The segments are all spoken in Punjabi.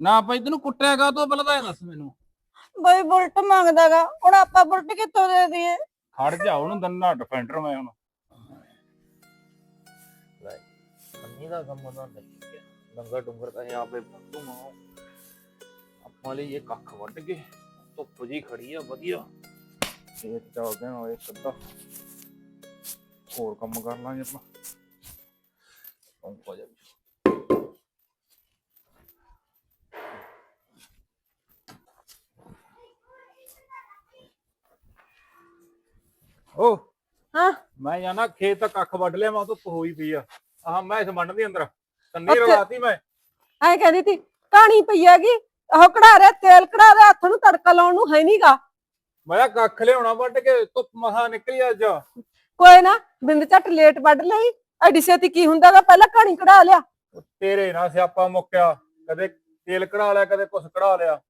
ਨਾ ਭਾਈ ਤੈਨੂੰ ਕੁੱਟਿਆਗਾ ਤੂੰ ਪਹਿਲਾਂ ਤਾਂ ਇਹ ਦੱਸ ਮੈਨੂੰ। ਬਈ ਬੁਲਟ ਮੰਗਦਾਗਾ ਹੁਣ ਆਪਾਂ ਬੁਲਟ ਕਿੱਥੋਂ ਦੇ ਦਈਏ? ਖੜ ਜਾ ਉਹਨੂੰ ਦੰਨਾ ਡਿਫੈਂਡਰ ਮੈਂ ਹੁਣ। ਦਾ ਕੰਮ ਉਹਨਾਂ ਨੇ ਕੀਤਾ। ਡੰਗਰ ਡੁੰਗਰ ਤਾਂ ਇਹ ਆਪੇ ਬੰਦੂ ਮਾਂ ਆਪਾਂ ਲਈ ਇਹ ਕੱਖ ਵੱਢ ਕੇ ਧੁੱਪ ਜੀ ਖੜੀ ਆ ਵਧੀਆ। ਖੇਤ ਚੱਲਦੇ ਹਾਂ ਓਏ ਸਿੱਧਾ। ਹੋਰ ਕੰਮ ਕਰ ਲਾਂਗੇ ਆਪਾਂ। ਪੰਪਾ ਜਾ। ਓ ਹਾਂ। ਮੈਂ ਜਾਣਾ ਖੇਤ ਤੱਕ ਕੱਖ ਵੱਢ ਲਿਆ ਮੈਂ ਧੁੱਪ ਹੋਈ ਪਈ ਆ। ਆਹ ਮੈਂ ਇਸ ਮੰਡ ਦੇ ਅੰਦਰ ਕੰਨੀ ਉੱਥੇ- ਰਵਾਤੀ ਮੈਂ। ਐ ਕਹਿੰਦੀ ਤੀ ਕਹਾਣੀ ਪਈ ਹੈਗੀ ਉਹ ਕਢਾ ਰਿਹਾ ਤੇਲ ਕਢਾ ਰਿਹਾ ਹੱਥ ਨੂੰ ਤੜਕਾ ਲਾਉਣ ਨੂੰ ਹੈ ਨਹੀਂਗਾ ਮੈਂ ਕਿਹਾ ਕੱਖ ਲਿਆਉਣਾ ਵੱਢ ਕੇ ਧੁੱਪ ਮਹਾ ਨਿਕਲੀ ਅੱਜ। ਕੋਈ ਨਾ ਬਿੰਦ ਝੱਟ ਲੇਟ ਵੱਢ ਲਈ ਐਡੀ ਛੇਤੀ ਕੀ ਹੁੰਦਾਗਾ ਪਹਿਲਾਂ ਕਹਾਣੀ ਕਢਾ ਲਿਆ। ਉਹ ਤੇਰੇ ਨਾਲ ਸਿਆਪਾ ਮੁੱਕਿਆ ਕਦੇ ਤੇਲ ਕਢਾ ਲਿਆ ਕਦੇ ਕੁਛ ਕਢਾ ਲਿਆ।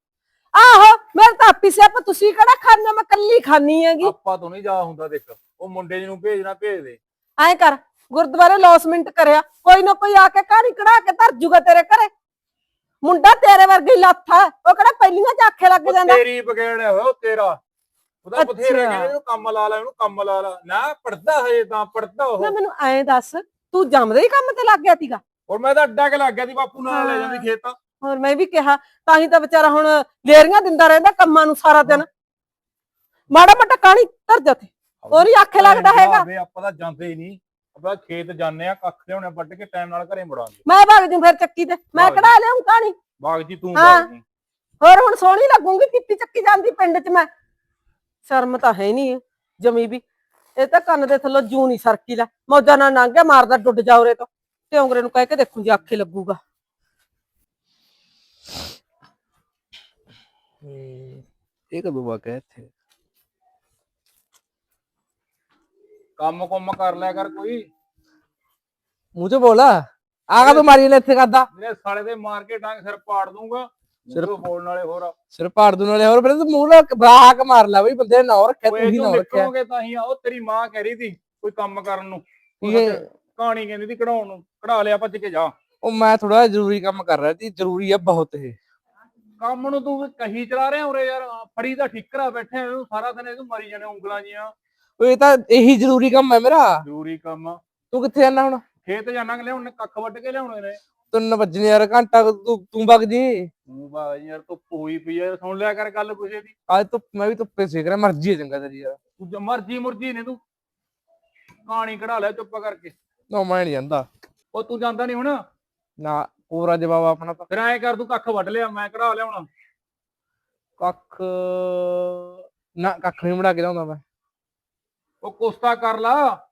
ਆਹੋ ਮੇਰੇ ਤਾਂ ਆਪੀ ਸਿਆਪ ਤੁਸੀਂ ਕਿਹੜਾ ਖਾਣਾ ਮੈਂ ਕੱਲੀ ਖਾਣੀ ਹੈਗੀ। ਆਪਾਂ ਤੋਂ ਨਹੀਂ ਜਾ ਹੁੰਦਾ ਦੇਖ ਉਹ ਮੁੰਡੇ ਜੀ ਨੂੰ ਭੇਜਣਾ ਭੇਜ ਦੇ। ਐ ਕਰ ਗੁਰਦੁਆਰੇ ਲੌਸਮੈਂਟ ਕਰਿਆ ਕੋਈ ਨਾ ਕੋਈ ਆ ਕੇ ਕਹਾਣੀ ਕਢਾ ਕੇ ਧਰ ਜੂਗਾ ਤੇਰੇ ਘਰੇ। ਮੁੰਡਾ ਤੇਰੇ ਵਰਗੀ ਲੱਥ ਹੈ ਉਹ ਕਿਹੜਾ ਪਹਿਲੀਆਂ ਚ ਆਖੇ ਲੱਗ ਜਾਂਦਾ। ਤੇਰੀ ਬਗੇੜਿਆ ਹੋਇਆ ਉਹ ਤੇਰਾ। ਉਹਦਾ ਬਥੇਰੇ। ਕਹਿੰਦੇ ਇਹਨੂੰ ਕੰਮ ਲਾ ਲੈ ਇਹਨੂੰ ਕੰਮ ਲਾ ਲੈ। ਨਾ ਪੜਦਾ ਹਜੇ ਤਾਂ ਪੜਦਾ ਉਹ। ਨਾ ਮੈਨੂੰ ਐਂ ਦੱਸ ਤੂੰ ਜੰਮਦੇ ਹੀ ਕੰਮ ਤੇ ਲੱਗ ਗਿਆ ਸੀਗਾ ਔਰ ਮੈਂ ਤਾਂ ਅੱਡਾ ਕੇ ਲੱਗ ਗਿਆ ਸੀ ਬਾਪੂ ਨਾਲ ਲੈ ਹਾਂ। ਜਾਂਦੀ ਖੇਤ। ਹੋਰ ਮੈਂ ਵੀ ਕਿਹਾ ਤਾਂ ਹੀ ਤਾਂ ਵਿਚਾਰਾ ਹੁਣ ਲੇਰੀਆਂ ਦਿੰਦਾ ਰਹਿੰਦਾ ਕੰਮਾਂ ਨੂੰ ਸਾਰਾ ਦਿਨ। ਮਾੜਾ ਮੋਟਾ ਕਹਾਣੀ ਧਰ ਜਾ ਤੇ ਉਹ ਨੀ ਆਖੇ ਲੱਗਦਾ ਹੈਗਾ। ਵੇ ਆਪਾਂ ਤਾਂ ਜਾਂਦੇ ਹੀ ਨਹੀਂ। ਆਪਾਂ ਖੇਤ ਜਾਂਦੇ ਆ ਕੱਖ ਲਿਆਉਣੇ ਵੱਢ ਕੇ ਟਾਈਮ ਨਾਲ ਘਰੇ ਮੁੜਾਂਗੇ। ਮੈਂ ਭੱਗ ਜੂ ਫਿਰ ਚੱਕੀ ਤੇ। ਮੈਂ ਭਾਗ ਕਢਾ ਲਿਆਉਂ ਕਹਾਣੀ ਬਾਗ ਜੀ ਤੂੰ ਜੀ। ਹੋਰ ਹੁਣ ਸੋਹਣੀ ਲੱਗੂਗੀ ਕਿੱਤੀ ਚੱਕੀ ਜਾਂਦੀ ਪਿੰਡ 'ਚ ਮੈਂ। ਸ਼ਰਮ ਤਾਂ ਹੈ ਨਹੀਂ ਜਮੀ ਵੀ। ਇਹ ਤਾਂ ਕੰਨ ਦੇ ਥੱਲੋਂ ਜੂ ਨਹੀਂ ਸਰਕੀ ਲੈ ਮੌਜਾਂ ਨਾਲ ਲੰਘ ਗਿਆ ਮਾਰਦਾ ਡੁੱਡ ਜਾ ਉਰੇ ਤੋਂ। ਤੇ ਉਂਗਰੇ ਨੂੰ ਕਹਿ ਕੇ ਦੇਖੂ ਜੇ ਆਖੇ ਲੱਗੂਗਾ। ਇਹ ਕਦੋਂ ਵਾ ਕਹਿ ਇੱਥੇ ਕੰਮ ਕੁੰਮ ਕਰ ਲਿਆ ਕਰ ਕੋਈ। ਮੂੰਹ ਚ ਬੋਲ ਆਗਾ ਤੂੰ ਮਾਰੀ ਨੇ ਇੱਥੇ ਕਰਦਾ ਮੇਰੇ ਸਾਲੇ ਦੇ ਮਾਰ ਕੇ ਡਾਂਗ ਸਿਰ ਪਾੜ ਦੂੰਗਾ ਸਿਰ- ਬੋਲਣ ਵਾਲੇ ਹੋਰ ਸਿਰ ਪਾੜ ਦੂੰ ਨਾਲੇ ਹੋਰ ਫਿਰ ਤੂੰ ਮੂੰਹ ਨਾਲ ਬਰਾਕ ਮਾਰ ਲੈ ਬਈ ਬੰਦੇ ਨੇ ਨਾਂ ਰੱਖਿਆ ਤੂੰ ਹੀ ਨਾਂ ਰੱਖਿਆ ਨਿਕਲੋਗੇ ਤਾਂ ਹੀ ਆ ਉਹ ਤੇਰੀ ਮਾਂ ਕਹਿ ਰਹੀ ਸੀ ਕੋਈ ਕੰਮ ਕਰਨ ਨੂੰ ਇਹ- ਕਹਾਣੀ ਕਹਿੰਦੀ ਸੀ ਕਢਾਉਣ ਨੂੰ ਕਢਾ ਲਿਆ ਭੱਜ ਕੇ ਜਾ ਉਹ ਮੈਂ ਥੋੜਾ ਜ਼ਰੂਰੀ ਕੰਮ ਕਰ ਰਿਹਾ ਸੀ ਜ਼ਰੂਰੀ ਆ ਬਹੁਤ ਇਹ ਕੰਮ ਨੂੰ ਤੂੰ ਕਹੀ ਚਲਾ ਰਿਹਾ ਉਰੇ ਯਾਰ ਫੜੀ ਦਾ ਠਿਕਰਾ ਬੈਠਾ ਇਹਨੂੰ ਸਾਰਾ ਦਿਨ ਇਹਨੂੰ ਮਾਰੀ ਜਾਣੇ ਉਂਗਲਾਂ ਜੀਆਂ। ਉਹ ਇਹ ਤਾਂ ਇਹੀ ਜ਼ਰੂਰੀ ਕੰਮ ਹੈ ਮੇਰਾ। ਜ਼ਰੂਰੀ ਕੰਮ। ਤੂੰ ਕਿੱਥੇ ਜਾਣਾ ਹੁਣ? ਖੇਤ ਜਾਣਾ ਲਿਆਉਣ ਕੱਖ ਵੱਢ ਕੇ ਲਿਆਉਣੇ ਨੇ। ਤਿੰਨ ਵੱਜਣੇ ਯਾਰ ਘੰਟਾ ਕੁ ਤੂੰ ਤੂੰ ਵਗ ਜੀ। ਤੂੰ ਬਾਈ ਯਾਰ ਧੁੱਪ ਹੋਈ ਪਈ ਆ। ਸੁਣ ਲਿਆ ਕਰ ਗੱਲ ਕੁਛ ਦੀ। ਅੱਜ ਧੁੱਪ ਮੈਂ ਵੀ ਧੁੱਪੇ ਸੇਕ ਰਿਹਾ ਮਰਜ਼ੀ ਹੈ ਚੰਗਾ ਤੇਰੀ ਯਾਰ। ਤੂੰ ਜ- ਮਰਜ਼ੀ ਮੁਰਜੀ ਨੇ ਤੂੰ। ਕਹਾਣੀ ਕਢਾ ਲਿਆ ਚੁੱਪ ਕਰਕੇ। ਨਾ ਮੈਂ ਨਹੀਂ ਜਾਂਦਾ। ਉਹ ਤੂੰ ਜਾਂਦਾ ਨਹੀਂ ਹੁਣ? ਨਾ ਪੂਰਾ ਜਵਾਬ ਆਪਣਾ ਤਾਂ। ਫਿਰ ਐਂ ਕਰ ਤੂੰ ਕੱਖ ਵੱਢ ਲਿਆ ਮੈਂ ਕਢਾ ਲਿਆਉਣਾ ਕੱਖ ਨਾ ਕੱਖ ਨਹੀਂ ਬਣਾ ਕੇ ਲਿਆਉਂਦਾ ਮੈਂ। ਉਹ ਕੁਸਤਾ ਕਰ ਲਾ।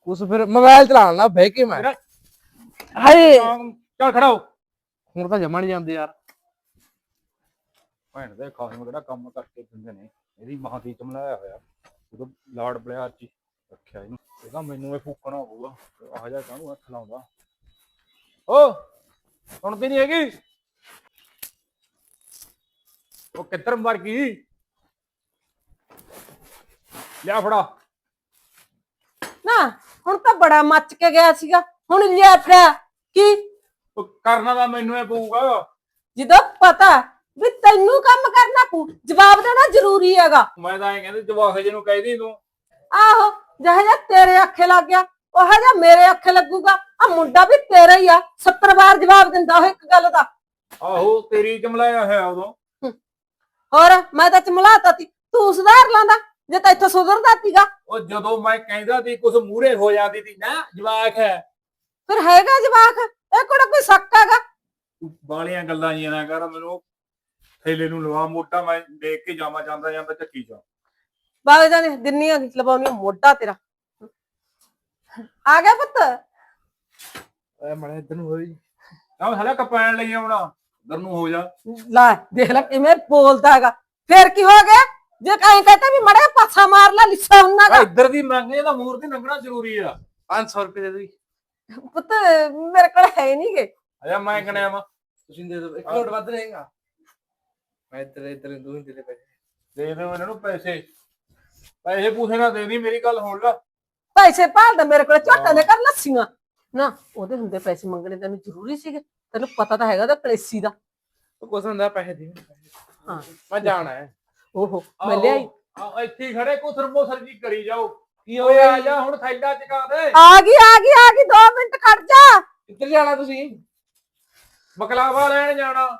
ਕੁਛ ਫਿਰ ਮੋਬਾਈਲ ਚਲਾਉਣਾ ਬਹਿ ਕੇ ਮੈਂ। ਮੇਰਾ- ਹਾਏ! ਚੱਲ ਖੜਾ ਹੋ। ਹੁਣ ਤਾਂ ਜਮਾ ਨਹੀਂ ਜਾਂਦੇ ਯਾਰ। ਭੈਣ ਦੇ ਖਾਸਮ ਕਿਹੜਾ ਕੰਮ ਕਰਕੇ ਦਿੰਦੇ ਨੇ। ਇਹਦੀ ਮਾਂ ਦੀ ਚਮਲਾਇਆ ਹੋਇਆ। ਉਦੋਂ ਲਾੜ ਬਲਿਆਰ ਚ ਹੀ ਰੱਖਿਆ ਇਹਨੂੰ। ਇਹਦਾ ਮੈਨੂੰ ਇਹ ਫੂਕਣਾ ਪਊਗਾ। ਆਹ ਜਾ ਕਾਹਨੂੰ ਹੱਥ ਲਾਉਂਦਾ। ਓ ਸੁਣਦੀ ਨਹੀਂ ਹੈਗੀ। ਉਹ ਕਿੱਧਰ ਮਰ ਗਈ? ਲਿਆ ਫੜਾ। ਨਾ ਹੁਣ ਤਾਂ ਬੜਾ ਮੱਚ ਕੇ ਗਿਆ ਸੀਗਾ। ਹੁਣ ਲਿਆ ਪਿਆ। ਕੀ? ਉਹ ਕਰਨਾ ਤਾਂ ਮੈਨੂੰ ਇਹ ਪਊਗਾ। ਜਦੋਂ ਪਤਾ ਵੀ ਤੈਨੂੰ ਕੰਮ ਕਰਨਾ ਪਊ ਜਵਾਬ ਦੇਣਾ ਜ਼ਰੂਰੀ ਹੈਗਾ। ਮੈਂ ਤਾਂ ਐਂ ਕਹਿੰਦੇ ਜਵਾਖ ਜੀ ਨੂੰ ਕਹਿਦੀ ਤੂੰ। ਆਹੋ ਜਿਹੋ ਜਿਹਾ ਤੇਰੇ ਅੱਖੇ ਲੱਗ ਗਿਆ। ਉਹ ਜਿਹਾ ਮੇਰੇ ਅੱਖੇ ਲੱਗੂਗਾ। ਆ ਮੁੰਡਾ ਵੀ ਤੇਰਾ ਹੀ ਆ 70 ਵਾਰ ਜਵਾਬ ਦਿੰਦਾ ਉਹ ਇੱਕ ਗੱਲ ਦਾ। ਆਹੋ ਤੇਰੀ ਚਮਲਾਇਆ ਹੋਇਆ ਉਦੋਂ। ਹੋਰ ਮੈਂ ਤਾਂ ਚਮਲਾਤਾ ਤੀ। ਤੂੰ ਸੁਧਾਰ ਲਾਂਦਾ ਜੇ ਤਾਂ ਇੱਥੋਂ ਸੁਧਰਦਾ ਤੀਗਾ। ਉਹ ਜਦੋਂ ਮੈਂ ਕਹਿੰਦਾ ਸੀ ਕੁਝ ਮੂਰੇ ਹੋ ਜਾਂਦੀ ਸੀ ਨਾ ਜਵਾਕ ਹੈ। ਫਿਰ ਹੈਗਾ ਜਵਾਕ? ਇਹ ਕੋੜਾ ਕੋਈ ਸ਼ੱਕ ਹੈਗਾ? ਤੂੰ ਬਾਲੀਆਂ ਗੱਲਾਂ ਜੀਆਂ ਨਾ ਕਰ ਮੈਨੂੰ ਥੈਲੇ ਨੂੰ ਲਵਾ ਮੋਟਾ ਮੈਂ ਦੇਖ ਕੇ ਜਾਵਾਂ ਜਾਂਦਾ ਜਾਂਦਾ ਚੱਕੀ ਜਾ ਬਾਗ ਜਾਨੇ ਦਿੰਨੀ ਆ ਲਵਾਉਣੀ ਮੋਢਾ ਤੇਰਾ। ਆ ਗਿਆ ਪੁੱਤ? ਐ ਮੜੇ ਇਧਰ ਨੂੰ ਹੋਈ। ਤਾਂ ਹਲਾ ਕਪੈਣ ਲਈ ਆਉਣਾ। ਦਰ ਨੂੰ ਹੋ ਜਾ। ਲੈ ਦੇਖ ਲੈ ਕਿਵੇਂ ਬੋਲਦਾ ਹੈਗਾ। ਫੇਰ ਕੀ ਹੋ ਗਿਆ? ਜੇ ਕਹੀਂ ਕਹਤਾ ਵੀ ਮੜਾ ਪਾਸਾ ਮਾਰ ਲੈ ਲਿੱਸਾ ਹੁੰਨਾਗਾ ਇੱਧਰ ਦੀ ਮੰਗੇ ਤਾਂ ਮੂਰ ਦੀ ਲੰਘਣਾ ਜ਼ਰੂਰੀ ਆ। 500 ਰੁਪਏ ਦੇ ਦੇ। ਪੁੱਤ ਮੇਰੇ ਕੋਲ ਹੈ ਨਹੀਂਗੇ ਅਜਾ ਮੈਂ ਕਣਿਆ ਵਾ ਤੁਸੀਂ ਦੇ ਦਿਓ। ਇੱਕ ਨੋਟ ਵੱਧ ਰਹੇਗਾ। ਮੈਂ ਇੱਧਰ ਇੱਧਰ ਦੋਹੀਂ ਦੇ ਦੇ ਪੈਸੇ। ਦੇ ਦੇ ਇਹਨਾਂ ਨੂੰ ਪੈਸੇ। ਪੈਸੇ ਪੂਸੇ ਨਾ ਦੇਣੀ ਮੇਰੀ ਗੱਲ ਸੁਣ ਲੈ। ਪੈਸੇ ਭਾਲਦਾ ਮੇਰੇ ਕੋਲ ਝੋਟਾਂ ਦੇ ਕਰ ਲੱਸੀਆਂ। ਨਾ ਉਹਦੇ ਹੁੰਦੇ ਪੈਸੇ ਮੰਗਣੇ ਤੈਨੂੰ ਜ਼ਰੂਰੀ ਸੀਗੇ। ਤੈਨੂੰ ਪਤਾ ਤਾਂ ਹੈਗਾ ਉਹਦਾ ਕਲੇਸੀ ਦਾ। ਉਹ ਕੁਛ ਹੁੰਦਾ ਪੈਸੇ ਦੇ ਹਾਂ। ਮੈਂ ਜਾਣਾ ਹੈ। ਓਹੋ ਮੈਂ ਲਿਆਈ। ਆਹ ਇੱਥੇ ਹੀ ਖੜੇ ਕੋ ਥਰਮੋਸਰ ਜੀ ਕਰੀ ਜਾਓ। ਕੀ ਓਏ ਆ ਜਾ? ਹੁਣ ਥੈਲਾ ਚਕਾ ਦੇ। ਆ ਗਈ ਆ ਗਈ ਆ ਗਈ 2 ਮਿੰਟ ਖੜ ਜਾ। ਕਿੱਧਰ ਜਾਣਾ ਤੁਸੀਂ? ਬਕਲਾਵਾ ਲੈਣ ਜਾਣਾ।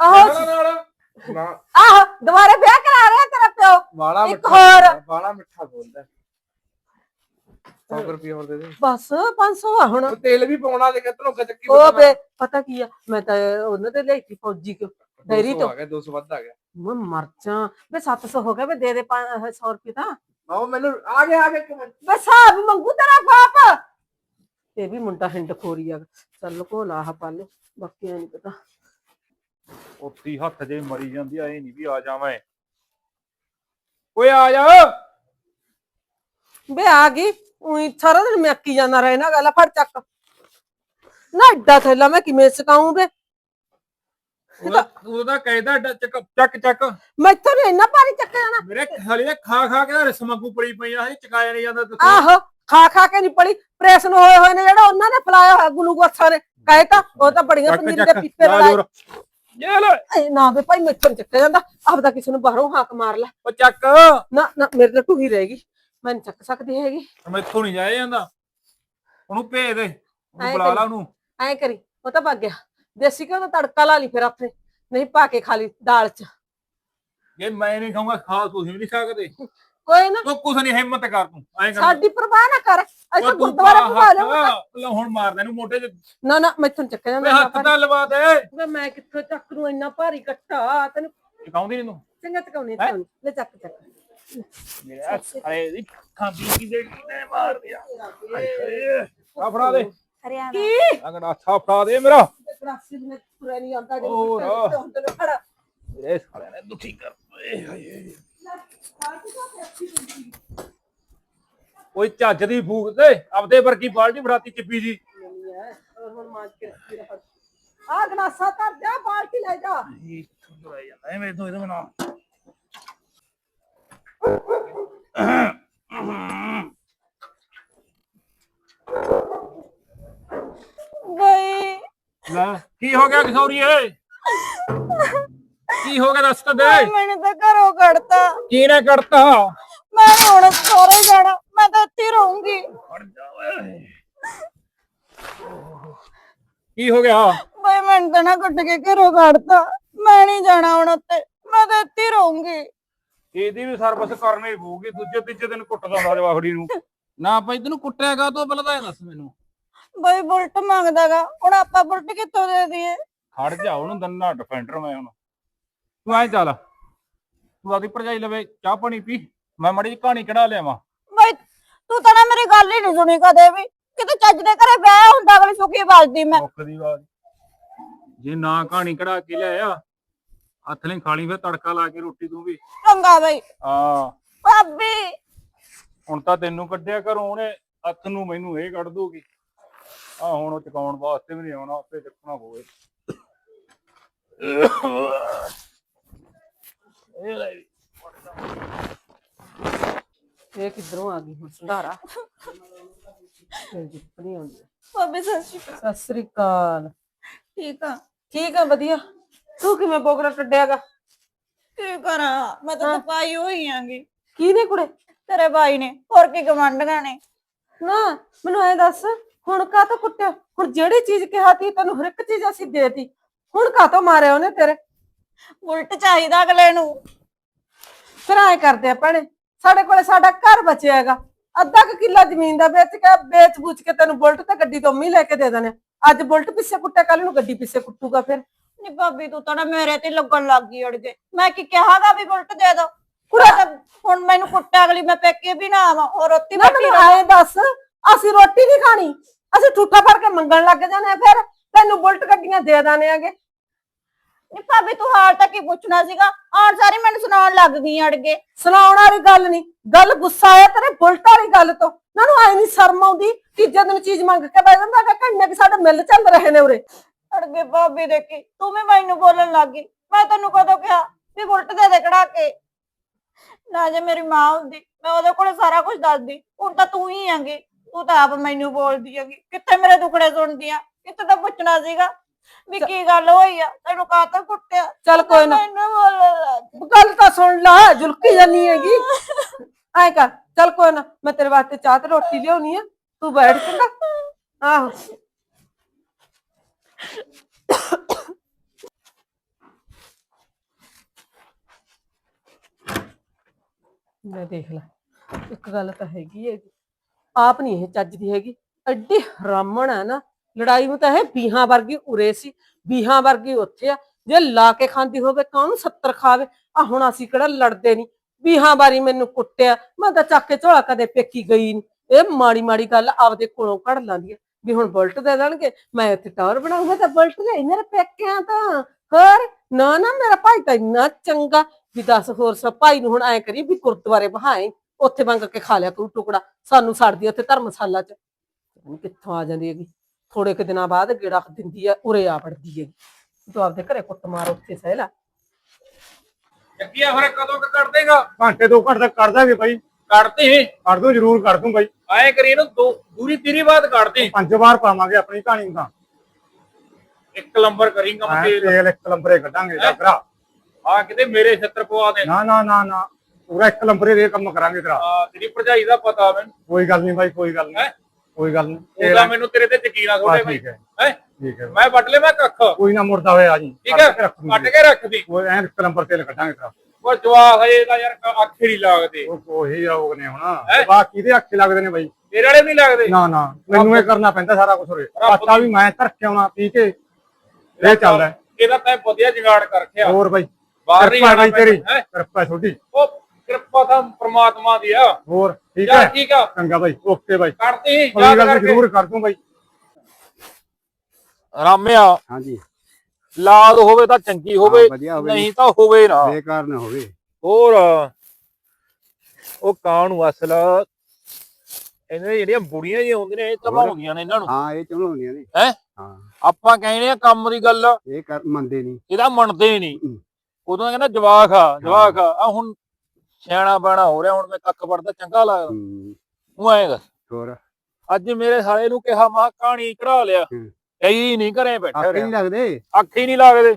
ਆਹੋ ਨਾਲ। ਨਾ ਆਹੋ ਦੁਬਾਰੇ ਵਿਆਹ ਕਰਾ ਰਿਹਾ ਤੇਰਾ ਪਿਓ। ਵਾਲਾ ਇੱਕ ਮਿੱਠਾ ਹੋਰ। ਬੋਲਦਾ, ਵਾਲਾ ਮਿੱਠਾ ਬੋਲਦਾ। 100 ਰੁਪਏ ਹੋਰ ਦੇ ਦੇ। ਬਸ 500 ਆ ਹੁਣ। ਉਹ ਤੇਲ ਵੀ ਪਾਉਣਾ ਤੇ ਕਿਤਨੋਂ ਚੱਕੀ ਉਹ ਬੇ ਪਤਾ ਕੀ ਆ ਮੈਂ ਤਾਂ ਉਹਨਾਂ ਤੇ ਲਈ ਸੀ ਫੌਜੀ ਕੋ ਡੈਰੀ ਤੋਂ ਆ ਗਿਆ 200 ਵੱਧ ਆ ਗਿਆ। ਮੈਂ ਮਰ ਜਾ ਬੇ 700 ਹੋ ਗਿਆ ਬੇ ਦੇ ਦੇ 100 ਰੁਪਏ ਤਾਂ। ਆਓ ਮੈਨੂੰ ਆ ਗਿਆ ਆ ਗਿਆ ਬੇ ਸਾਬ ਮੰਗੂ ਤੇਰਾ ਬਾਪ। ਇਹ ਵੀ ਮੁੰਡਾ ਹਿੰਡ ਖੋਰੀ ਆ। ਚੱਲ ਕੋ ਲਾਹ ਪਾਲੇ ਬਾਕੀ ਨਹੀਂ ਪਤਾ। ਉੱਤੀ ਹੱਥ ਜੇ ਮਰੀ ਜਾਂਦੀ ਐ ਨਹੀਂ ਵੀ ਆ ਜਾਵਾਂ ਓਏ ਆ ਜਾ। ਬੇ ਆ ਗਈ ਉਹੀ ਸਾਰਾ ਦਿਨ ਮੈਕੀ ਜਾਂਦਾ ਰਹੇ ਨਾ ਗੱਲ ਫੜ ਚੱਕ। ਨਾ ਏਡਾ ਥੈਲਾ ਮੈਂ ਕਿਵੇਂ ਸਕਾਉਂ ਬੇ ਉਹਦਾ ਉਹਦਾ ਕਹਿਦਾ ਚੱਕ ਚੱਕ ਚੱਕ। ਮੈਥੋਂ ਨੀ ਇੰਨਾ ਭਾਰੀ ਚੱਕਿਆ ਜਾਣਾ ਮੇਰੇ ਹਲੇ ਖਾ ਖਾ ਕੇ ਰਸਮਗੂ ਪੜੀ ਪਈਆਂ ਹਜੇ ਚਕਾਇਆ ਨਹੀਂ ਜਾਂਦਾ ਤੂੰ। ਆਹੋ ਖਾ ਖਾ ਕੇ ਨਹੀਂ ਪੜੀ ਪ੍ਰੈਸ਼ਨ ਹੋਏ ਹੋਏ ਨੇ ਜਿਹੜਾ ਉਹਨਾਂ ਨੇ ਫਲਾਇਆ ਹੋਇਆ ਗਲੂਕੋਸਾਂ ਨੇ। ਕਹੇ ਤਾਂ ਉਹ ਤਾਂ ਬੜੀਆਂ ਚੱਕ ਪਨੀਰ ਦੇ ਚੱਕ ਪੀਪੇ ਜਾ ਲੜਾਏ ਜੋਰ। ਜੇ ਲੈ। ਏ ਨਾ ਬੇ ਭਾਈ ਮੈਥੋਂ ਨੀ ਚੱਕਿਆ ਜਾਂਦਾ। ਆਪਦਾ ਕਿਸੇ ਨੂੰ ਬਾਹਰੋਂ ਹਾਕ ਮਾਰ ਲੈ। ਉਹ ਚੱਕ। ਨਾ ਨਾ ਮੇਰੇ ਤੇ ਢੂਹੀ ਰਹੇਗੀ ਮੈਂ ਨੀ ਚੱਕ ਸਕਦੀ ਹੈਗੀ। ਮੈਥੋਂ ਨਹੀਂ ਜਾਇਆ ਜਾਂਦਾ। ਉਹਨੂੰ ਭੇਜ ਦੇ। ਉਹਨੂੰ ਐਂ ਬੁਲਾ ਲਾ ਉਹਨੂੰ। ਐਂ ਕਰੀ। ਉਹ ਤਾਂ ਭੱਗ ਗਿਆ। ਦੇਸੀ ਘਿਓ ਦਾ ਤੜਕਾ ਲਾ ਲਈ ਫਿਰ ਆਪਣੇ ਨਹੀਂ ਪਾ ਕੇ ਖਾ ਲਈ ਦਾਲ ਚ। ਜੇ ਮੈਂ ਨਹੀਂ ਖਾਊਂਗਾ ਖਾ ਤੁਸੀਂ ਵੀ ਨਹੀਂ ਸਕਦੇ। ਕੋਈ ਨਾ। ਤੂੰ ਕੁਛ ਨਹੀਂ ਹਿੰਮਤ ਕਰ ਤੂੰ। ਐਂ ਕਰ। ਸਾਡੀ ਪਰਵਾਹ ਨਾ ਕਰ। ਅਸੀਂ ਤਾਂ ਉਹ ਤੂੰ ਗੁਰਦੁਆਰਾ ਪਾ ਪਵਾ ਹੱਥ, ਲਿਆ ਲੈ ਹੁਣ ਮਾਰਦਾ ਇਹਨੂੰ ਮੋਢੇ 'ਚ ਨਾ ਨਾ ਮੈਥੋਂ ਨੀ ਚੱਕਿਆ ਓਏ ਜਾਂਦਾ ਹੱਥ ਤਾਂ ਲਵਾ ਦੇ। ਵੇ ਮੈਂ ਕਿੱਥੋਂ ਚੱਕ ਨੂੰ ਇੰਨਾ ਭਾਰੀ ਕੱਟਾ ਤੈਨੂੰ ਚਕਾਉਂਦੀ ਨਹੀਂ ਤੂੰ। ਚੰਗਾ ਚਕਾਉਣੀ ਚਕਾਉਣੀ ਲੈ ਚੱਕ ਚੱਕ। ਮੇਰੇ ਸਾਰੇ ਦੀ ਖਾਂਦੀ ਕੀ ਦੇ ਨੇ ਮਾਰ ਦਿਆ ਆ ਫੜਾ ਦੇ। ਹਰਿਆਣਾ। ਕੀ? ਅਗੜਾ ਛਾ ਫੜਾ ਦੇ ਮੇਰਾ। ਕਰਾਸੀ ਨੇ ਤੁਰਿਆ ਨਹੀਂ ਆਉਂਦਾ ਜੇ ਹੋਰ। ਹੁੰਦੇ ਨੇ ਫੜ। ਮੇਰੇ ਸਾਲਿਆਂ ਨੇ ਦੁਖੀ ਕਰ ਓਏ ਹਾਏ ਓਏ ਚੱਜ ਦੀ ਫੂਕ ਤੇ ਆਪਦੇ ਵਰਗੀ ਬਾਲਟੀ ਫੜਾਤੀ ਚਿੱਪੀ ਜੀ। ਹੁਣ ਮਾਰ ਕੇ ਰੱਖੀ ਰਹਿ ਆ ਗਲਾਸਾ ਧਰ ਜਾ ਬਾਲਟੀ ਲੈ ਜਾ। ਇੱਥੋਂ ਤੁਰਿਆ ਜਾਂਦਾ ਐਵੇਂ ਤੋਂ ਇਹਦੇ ਨਾਲ ਬਈ। ਲੈ ਕੀ ਹੋ ਗਿਆ ਕਿਸ਼ੋਰੀਏ ਕੀ ਹੋ ਗਿਆ ਦੱਸ ਤਾਂ ਦੇ। ਮੈਨੂੰ ਤਾਂ ਘਰੋਂ ਕੱਢਤਾ। ਕੀ ਨੇ ਕਰਤਾ ਮੈਂ ਹੁਣ ਸੋਰੇ ਜਾਣਾ ਮੈਂ ਤਾਂ ਇੱਥੇ ਰਹੂੰਗੀ। ਫੜ ਜਾ ਓਏ। ਕੀ ਹੋ ਗਿਆ? ਬਈ ਮੈਨੂੰ ਤਾਂ ਨਾ ਕੁੱਟ ਕੇ ਘਰੋਂ ਕੱਢਤਾ। ਮੈਂ ਨਹੀਂ ਜਾਣਾ ਹੁਣ ਉੱਤੇ ਮੈਂ ਤਾਂ ਇੱਥੇ ਰਹੂੰਗੀ। ਇਹਦੀ ਵੀ ਸਰਵਿਸ ਕਰਨੀ ਪਊਗੀ ਦੂਜੇ ਤੀਜੇ ਦਿਨ ਕੁੱਟਦਾ ਹੁੰਦਾ ਜਵਾਖੜੀ ਨੂੰ। ਨਾ ਭਾਈ ਤੈਨੂੰ ਕੁੱਟਿਆਗਾ ਤੂੰ ਪਹਿਲਾਂ ਤਾਂ ਇਹ ਦੱਸ ਮੈਨੂੰ। ਬਈ ਬੁਲਟ ਮੰਗਦਾਗਾ ਹੁਣ ਆਪਾਂ ਬੁਲਟ ਕਿੱਥੋਂ ਦੇ ਦਈਏ? ਖੜ ਜਾ ਉਹਨੂੰ ਦੰਨਾ ਡਿਫੈਂਡਰ ਮੈਂ ਹੁਣ। ਤੂੰ ਐਂ ਚੱਲ ਤੂੰ ਆਦੀ ਭਰਜਾਈ ਲਵੇ ਚਾਹ ਪਾਣੀ ਪੀ ਮੈਂ ਮੜੀ ਕਹਾਣੀ ਕਢਾ ਲਿਆਵਾਂ? ਬਈ ਤੂੰ ਤਾਂ ਨਾ ਮੇਰੀ ਗੱਲ ਹੀ ਨਹੀਂ ਸੁਣੀ ਕਦੇ ਵੀ। ਕਿਤੇ ਚੱਜ ਦੇ ਘਰੇ ਵਿਆਹ ਹੁੰਦਾ ਅਗਲੀ ਸੁੱਕੀ ਵੱਜਦੀ ਮੈਂ। ਮੁੱਖ ਦੀ ਆਵਾਜ਼। ਜੇ ਨਾ ਕਹਾਣੀ ਕਢਾ ਕੇ ਲਿਆਇਆ ਹੱਥ ਨੇ ਖਾਲੀ ਫਿਰ ਤੜਕਾ ਲਾ ਕੇ ਰੋਟੀ ਤੂੰ ਵੀ। ਚੰਗਾ ਬਈ। ਆ ਭਾਬੀ। ਹੁਣ ਤਾਂ ਤੈਨੂੰ ਕੱਢਿਆ ਘਰੋਂ ਉਹਨੇ ਹੱਥ ਨੂੰ ਮੈਨੂੰ ਇਹ ਕੱਢ ਦੂਗੀ ਆ ਹੁਣ ਉਹ ਚਕਾਉਣ ਵਾਸਤੇ ਵੀ ਨਹੀਂ ਆਉਣਾ ਆਪੇ ਚੱਕਣਾ ਪਵੇ ਇਹ ਲੈ ਵੀ। ਇਹ ਕਿੱਧਰੋਂ ਆ ਗਈ ਹੁਣ? ਸੰਧਾਰਾ ਨਹੀਂ ਆਉਂਦੀ। ਭਾਬੀ ਸਤਿ ਸ਼੍ਰੀ ਅਕਾਲ। ਸਤਿ ਸ੍ਰੀ ਅਕਾਲ। ਠੀਕ ਆ? ਠੀਕ ਆ ਵਧੀਆ। ਤੂੰ ਕਿਵੇਂ ਬੋਗਰਾ ਕੱਢਿਆਗਾ ਕੀ ਕਰਾਂ? ਮੈਂ ਤਾਂ ਪਾਈ ਹੋਈ ਆਂਗੀ। ਕੀ ਨੇ ਕੁੜੇ? ਤੇਰੇ ਭਾਈ ਨੇ ਹੋਰ ਕੀ ਗਵੰਡੀਆਂ ਨੇ? ਨਾ ਮੈਨੂੰ ਐ ਦੱਸ ਹੁਣ ਕਾ ਤਾਂ ਕੁੱਟਿਆ? ਹੁਣ ਜਿਹੜੀ ਚੀਜ਼ ਕਿਹਾ ਤੀ ਤੈਨੂੰ ਹਰ ਇੱਕ ਚੀਜ਼ ਅਸੀਂ ਦੇਤੀ ਹੁਣ ਕਾ ਤੋਂ ਮਾਰਿਆ ਉਹਨੇ ਤੇਰੇ? ਉਲਟ ਚਾਹੀਦਾ ਅਗਲੇ ਨੂੰ। ਫਿਰ ਐ ਕਰਦੇ ਆ ਭੈਣੇ ਸਾਡੇ ਕੋਲੇ ਸਾਡਾ ਘਰ ਬਚਿਆ ਹੈਗਾ। ਅੱਧਾ ਕੁ ਕਿੱਲਾ ਜ਼ਮੀਨ ਦਾ ਵੇਚ ਕੇ ਵੇਚ ਬੂਚ ਕੇ ਤੈਨੂੰ ਬੁਲਟ ਤੇ ਗੱਡੀ ਤੋਂ ਹੀ ਲੈ ਕੇ ਦੇ ਦੇਣੇ ਅੱਜ ਬੁਲਟ ਪਿੱਛੇ ਕੁੱਟਿਆ ਕੱਲ ਨੂੰ ਗੱਡੀ ਪਿੱਛੇ ਕੁੱਟੂਗਾ ਫਿਰ। ਨੀ ਭਾਬੀ ਤੂੰ ਤਾਂ ਨਾ ਮੇਰੇ ਤੇ ਲੱਗਣ ਲੱਗ ਗਈ ਅੜ ਕੇ। ਮੈਂ ਕੀ ਕਿਹਾਗਾ ਵੀ ਉਲਟ ਦੇ ਦੋ? ਕੁੜਾ ਹੁਣ ਮੈਨੂੰ ਕੁੱਟਿਆ ਅਗਲੀ ਮੈਂ ਪੇਕੇ ਵੀ ਨਾ ਆਵਾਂ ਹੋਰ ਉੱਤੀ ਨਾ ਬੈਠੀ ਮੈਨੂੰ ਐ ਦੱਸ ਅਸੀਂ ਰੋਟੀ ਨਹੀਂ ਖਾਣੀ। ਅਸੀਂ ਠੂਠਾ ਫੜ ਕੇ ਮੰਗਣ ਲੱਗ ਜਾਣੇ ਆ ਫਿਰ ਤੈਨੂੰ ਬੁਲਟ ਗੱਡੀਆਂ ਦੇ ਦਾਨੇ ਆਗੇ। ਨੀ ਭਾਬੀ ਤੂੰ ਹਾਲ ਤੱਕ ਹੀ ਪੁੱਛਣਾ ਸੀਗਾ? ਆਉਣ ਸਾਰੀ ਮੈਨੂੰ ਸੁਣਾਉਣ ਲੱਗ ਗਈ ਅੜ ਕੇ। ਸੁਣਾਉਣ ਵਾਲੀ ਗੱਲ ਨਹੀਂ ਗੱਲ ਗੁੱਸਾ ਆਇਆ ਤੇਰੇ ਬੁਲਟ ਵਾਲੀ ਗੱਲ ਤੋਂ। ਨਾ ਨੂੰ ਐ ਨਹੀਂ ਸ਼ਰਮ ਆਉਂਦੀ ਤੀਜੇ ਦਿਨ ਚੀਜ਼ ਮੰਗ ਕੇ ਬੈ ਜਾਂਦਾ ਕਿ ਕੰਨੇ ਕਿ ਸਾਡੇ ਮਿਲ ਚੱਲ ਰਹੇ ਨੇ ਉਰੇ। ਅੜ ਕੇ ਭਾਬੀ ਦੇਖੀ ਤੂੰ ਵੀ ਮੈਨੂੰ ਬੋਲਣ ਲੱਗ ਗਈ। ਮੈਂ ਤੈਨੂੰ ਕਦੋਂ ਕਿਹਾ ਵੀ ਉਲਟ ਦੇ ਦੇ ਕਢਾ ਕੇ। ਨਾ ਜੇ ਮੇਰੀ ਮਾਂ ਹੁੰਦੀ ਮੈਂ ਉਹਦੇ ਕੋਲ ਸਾਰਾ ਕੁਝ ਦੱਸਦੀ। ਹੁਣ ਤਾਂ ਤੂੰ ਹੀ ਆਂਗੀ ਤੂੰ ਤਾਂ ਆਪ ਮੈਨੂੰ ਬੋਲਦੀ ਹੈਗੀ। ਕਿੱਥੇ ਮੇਰੇ ਦੁਖੜੇ ਸੁਣਦੀ ਆ ਕਿੱਥੇ ਤਾਂ ਪੁੱਛਣਾ ਸੀਗਾ ਵੀ ਕੀ ਗੱਲ ਹੋਈ ਆ? ਤੈਨੂੰ ਕਾਹਤੋਂ ਕੁੱਟਿਆ? ਚੱਲ ਕੋਈ ਨਾ। ਮੈਨੂੰ ਬੋਲਣ ਲੱਗ ਗੱਲ ਤਾਂ ਸੁਣ ਲਾ ਜੁਲਕੀ ਜਾਨੀ ਹੈਗੀ। ਐ ਕਰ ਚੱਲ ਕੋਈ ਨਾ ਮੈਂ ਤੇਰੇ ਵਾਸਤੇ ਚਾਹ ਤੇ ਰੋਟੀ ਲਿਆਉਣੀ ਆ। ਤੂੰ ਬੈਠ ਚੰਗਾ। ਆਹੋ। ਮੈਂ ਦੇਖ ਲੈ, ਇੱਕ ਗੱਲ ਤਾਂ ਹੈਗੀ ਹੈ, ਆਪ ਨਹੀਂ ਇਹ ਚੱਜ ਦੀ ਹੈਗੀ, ਐਡੀ ਹਰਾਮਣ ਹੈ ਨਾ, ਲੜਾਈ ਨੂੰ ਤਾਂ ਇਹ ਬੀਹਾਂ ਵਰਗੀ ਉਰੇ ਸੀ, ਬੀਹਾਂ ਵਰਗੀ ਉੱਥੇ ਆ, ਜੇ ਲਾ ਕੇ ਖਾਂਦੀ ਹੋਵੇ ਕਾਹਨੂੰ 70 ਖਾਵੇ ਆ ਹੁਣ ਅਸੀਂ ਕਿਹੜਾ ਲੜਦੇ ਨਹੀਂ ਬੀਹਾਂ ਵਾਰੀ ਮੈਨੂੰ ਕੁੱਟਿਆ, ਮੈਂ ਤਾਂ ਚੱਕ ਕੇ ਝੋਲਾ ਕਦੇ ਪੇਕੀ ਗਈ ਨੀ, ਇਹ ਮਾੜੀ ਮਾੜੀ ਗੱਲ ਆਪਦੇ ਕੋਲੋਂ ਕੱਢ ਲਾਂਦੀ ਆ ਵੀ ਹੁਣ ਬੁਲਟ ਦੇ ਦੇਣਗੇ ਮੈਂ ਇੱਥੇ ਟਾਵਰ ਬਣਾਉਂਗਾ ਤਾਂ ਬੁਲਟ ਲੈ ਮੇਰੇ ਪੇਕਿਆਂ ਤਾਂ ਹੋਰ ਨਾ ਨਾ ਮੇਰਾ ਭਾਈ ਤਾਂ ਇੰਨਾ ਚੰਗਾ ਵੀ ਦੱਸ ਹੋਰ ਸਭ ਭਾਈ ਨੂੰ ਹੁਣ ਐ ਕਰੀ ਵੀ ਗੁਰਦੁਆਰੇ ਬਹਾਏ ਉੱਥੇ ਮੰਗ ਕੇ ਖਾ ਲਿਆ ਕਰੂ ਟੁਕੜਾ ਸਾਨੂੰ ਆ ਉੱਥੇ ਧਰਮਸ਼ਾਲਾ ਚ। ਕਿੱਥੋਂ ਆ ਜਾਂਦੀ ਹੈਗੀ ਥੋੜੇ ਕੁ ਦਿਨਾਂ ਬਾਅਦ ਗੇੜਾ ਦਿੰਦੀ ਆ ਉਰੇ ਆ ਵੜਦੀ ਹੈਗੀ। ਤੂੰ ਆਪਦੇ ਘਰੇ ਕੁੱਟ ਮਾਰ ਉੱਥੇ ਸਹਿਲਾ ਚੱਕੀਆ ਫਿਰ ਕਦੋਂ ਕੁ ਕਰ ਦੇਗਾ? ਘੰਟੇ ਦੋ ਘੰਟੇ ਤੱਕ ਕਰ ਦਾਂਗੇ ਬਾਈ। ਕੱਢਦੇ ਕਰ ਦੂੰ ਜ਼ਰੂਰ ਕਰ ਦੂੰ ਬਾਈ। ਆਏ ਕਰੀ ਇਹਨੂੰ ਦੋ ਦੂਰੀ ਤੀਰੀ ਬਾਅਦ ਕੱਢਦੇ। ਪੰਜ ਵਾਰ ਪਾਵਾਂਗੇ ਆਪਣੀ ਕਹਾਣੀ ਦਾ ਇੱਕ ਲੰਬਰ ਕਰੀ ਕੰਮ ਐਂ ਤੇ ਤੇਲ ਇੱਕ ਲੰਬਰੇ ਕੱਢਾਂਗੇ ਜਾਗਰਾ ਆ ਕਿਤੇ ਮੇਰੇ ਛੱਤਰ ਪਵਾ ਦੇ। ਨਾ ਨਾ ਨਾ ਨਾ। ਪੂਰਾ ਇੱਕ ਲੰਬਰੇ ਦੇ ਕੰਮ ਕਰਾਂਗੇ ਤੇਰਾ ਤੇਰੀ ਭਰਜਾਈ ਦਾ ਪਤਾ ਮੈਨੂੰ ਕੋਈ ਗੱਲ ਨਹੀਂ ਬਾਈ ਕੋਈ ਗੱਲ ਨਹੀਂ? ਕੋਈ ਗੱਲ ਨਹੀਂ। ਉਹਦਾ ਮੈਨੂੰ ਤੇਰੇ ਤੇ ਯਕੀਨ ਆ ਥੋੜੇ ਠੀਕ ਹੈ। ਠੀਕ ਹੈ। ਮੈਂ ਵੱਢ ਲੈ ਮੈਂ ਕੱਖ। ਕੋਈ ਨਾ ਮੁਰਦਾ ਹੋਇਆ ਜੀ। ਠੀਕ ਹੈ? ਕੱਢ। ਕੱਟ ਕੇ ਰੱਖ ਦੀ। ਉਹ ਐਂ ਇੱਕ ਨੰਬਰ ਤੇਲ ਕੱਢਾਂਗੇ ਤੇਰਾ ਉਹ ਜਵਾਕ ਹਜੇ ਤਾਂ ਯਾਰ ਅੱਖੇ ਨਹੀਂ ਲੱਗਦੇ। ਉਹ ਉਹੀ ਰੋਗ ਨੇ ਹੁਣ? ਬਾਕੀ ਦੇ ਅੱਖੇ ਲੱਗਦੇ ਨੇ ਬਾਈ। ਤੇਰੇ ਵਾਲੇ ਨਹੀਂ ਲੱਗਦੇ? ਨਾ ਨਾ। ਮੈਨੂੰ ਇਹ ਕਰਨਾ ਪੈਂਦਾ ਸਾਰਾ ਕੁਝ ਰੱਬ ਆਟਾ ਵੀ ਮੈਂ ਧਰ ਕੇ ਆਉਣਾ ਪੀ ਕੇ। ਇਹ ਚੱਲਦਾ। ਇਹਦਾ ਤੈਂ ਵਧੀਆ ਜਗਾੜ ਕਰ ਰੱਖਿਆ। ਹੋਰ ਬਾਈ। ਬਾਹਰ ਨਹੀਂ ਬਾਈ ਤੇਰੀ? ਕਿਰਪਾ ਛੋਟੀ ਉਹ ਕਿਰਪਾ ਤਾਂ ਪ੍ਰਮਾਤਮਾ ਦੀ ਆ। ਹੋਰ ਠੀਕ ਹੈ? ਠੀਕ ਆ। ਚੰਗਾ ਬਾਈ। ਓਕੇ ਬਾਈ। ਕਰਦੀ ਯਾਦ ਕਰਕੇ। ਜ਼ਰੂਰ ਕਰ ਦੂੰ ਬਾਈ। ਰਾਮਿਆ। ਹਾਂਜੀ। ਲਾਦ ਹੋਵੇ ਤਾਂ ਚੰਗੀ ਹੋਵੇ ਹਾਂ, ਵਧੀਆ ਹੋਵੇ। ਨਹੀਂ ਤਾਂ ਹੋਵੇ ਨਾ। ਬੇਕਾਰ ਨਾ ਹੋਵੇ। ਹੋਰ ਉਹ ਕਾਂ ਨੂੰ ਅਸਲ? ਇਹਨਾਂ ਦੀਆਂ ਜਿਹੜੀਆਂ ਬੁੜੀਆਂ ਜਿਹੀਆਂ ਹੁੰਦੀਆਂ ਨੇ ਇਹ ਤਬਾਉਂਦੀਆਂ ਨੇ ਇਹਨਾਂ ਨੂੰ। ਹਾਂ ਇਹ ਚਲਾਉਂਦੀਆਂ ਨੇ। ਹੈਂ? ਹਾਂ। ਆਪਾਂ ਕਹਿੰਦੇ ਆ ਕੰਮ ਦੀ ਗੱਲ। ਇਹ ਕਰ ਮੰਨਦੇ ਨਹੀਂ। ਇਹਦਾ ਮੰਨਦੇ ਹੀ ਨਹੀਂ। ਹਮ। ਉਦੋਂ ਕਹਿੰਦਾ ਜਵਾਕ ਆ ਜਵਾਕ ਆ। ਆਹ ਹੁਣ ਸਿਆਣਾ ਬਾਣਾ ਹੋ ਰਿਹਾ ਹੁਣ ਮੈਂ ਕੱਖ ਪੜਦਾ ਚੰਗਾ ਲੱਗਦਾ। ਹੂੰ, ਉਹ ਐਂ ਦੱਸ। ਹੋਰ? ਅੱਜ ਮੇਰੇ ਸਾਲੇ ਨੂੰ ਕਿਹਾ ਮਾ ਕਹਾਣੀ ਕਢਾ ਲਿਆ। ਹਮ। ਕਈ ਨਹੀਂ ਘਰੇ ਬੈਠੇ ਰਿਹਾ ਨਹੀਂ ਲੱਗਦੇ। ਅੱਖ ਨਹੀਂ ਲੱਗਦੇ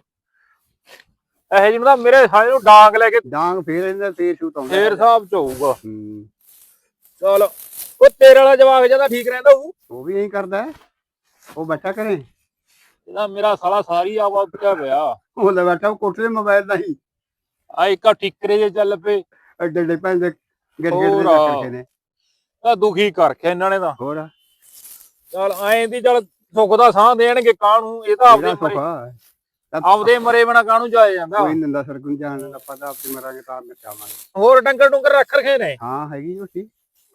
ਇਹ ਜਿਹਨੂੰ ਤਾਂ ਮੇਰੇ ਸਾਲੇ ਨੂੰ ਡਾਂਗ ਲੈ ਕੇ ਡਾਂਗ ਫੇਰ ਇਹਦਾ ਤੇਰ ਸ਼ੂਟ ਆਉਂਦਾ। ਫੇਰ ਹਿਸਾਬ ਚ ਹੋਊਗਾ। ਹੂੰ, ਚਲ ਉਹ ਤੇਰੇ ਵਾਲਾ ਜਵਾਕ ਜ਼ਿਆਦਾ ਠੀਕ ਰਹਿੰਦਾ ਹੋਊ। ਉਹ ਵੀ ਇਹੀ ਕਰਦਾ ਹੈ। ਉਹ ਬੈਠਾ ਕਰੇ ਇਹਦਾ ਮੇਰਾ ਸਾਲਾ ਸਾਰੀ ਆਵਾ ਉੱਚਾ ਪਿਆ। ਉਹ ਲੈ ਬੈਠਾ ਉਹ ਕੋਟਲੇ ਮੋਬਾਈਲ ਦਾ ਹੀ। ਆ ਇੱਕ ਠਿਕਰੇ ਜੇ ਚੱਲ ਪਏ। ਐਡੇ ਐਡੇ ਪੈਂਦੇ ਗਿਰ ਗਿਰ ਦੇ ਹੋਰ। ਚੱਕਰ ਨੇ। ਤਾਂ ਦੁਖੀ ਕਰ ਰੱਖਿਆ ਇਹਨਾਂ ਨੇ ਤਾਂ। ਹੋਰ। ਚਲ ਐਂ ਦੀ ਚਲ ਸੁੱਖ ਦਾ ਸਾਹ ਦੇਣਗੇ ਕਾਹਨੂੰ? ਇਹ ਤਾਂ ਆਪਦੇ ਮਰੇ ਆਪਦੇ ਮਰੇ ਬਿਨਾ ਕਾਹਨੂੰ ਜਾਇਆ ਜਾਂਦਾ? ਕੋਈ ਨੰਦਾ ਸਰਗੁਣ ਜਾਣ ਦਾ ਪਤਾ ਆਪੇ ਮਰਾਂਗੇ ਤਾਂ ਆਪੇ ਚਾਵਾਂਗੇ ਹੋਰ ਡੰਗਰ ਡੁੰਗਰ ਰੱਖ ਰਖੇ ਨੇ? ਹਾਂ ਹੈਗੀ ਝੋਟੀ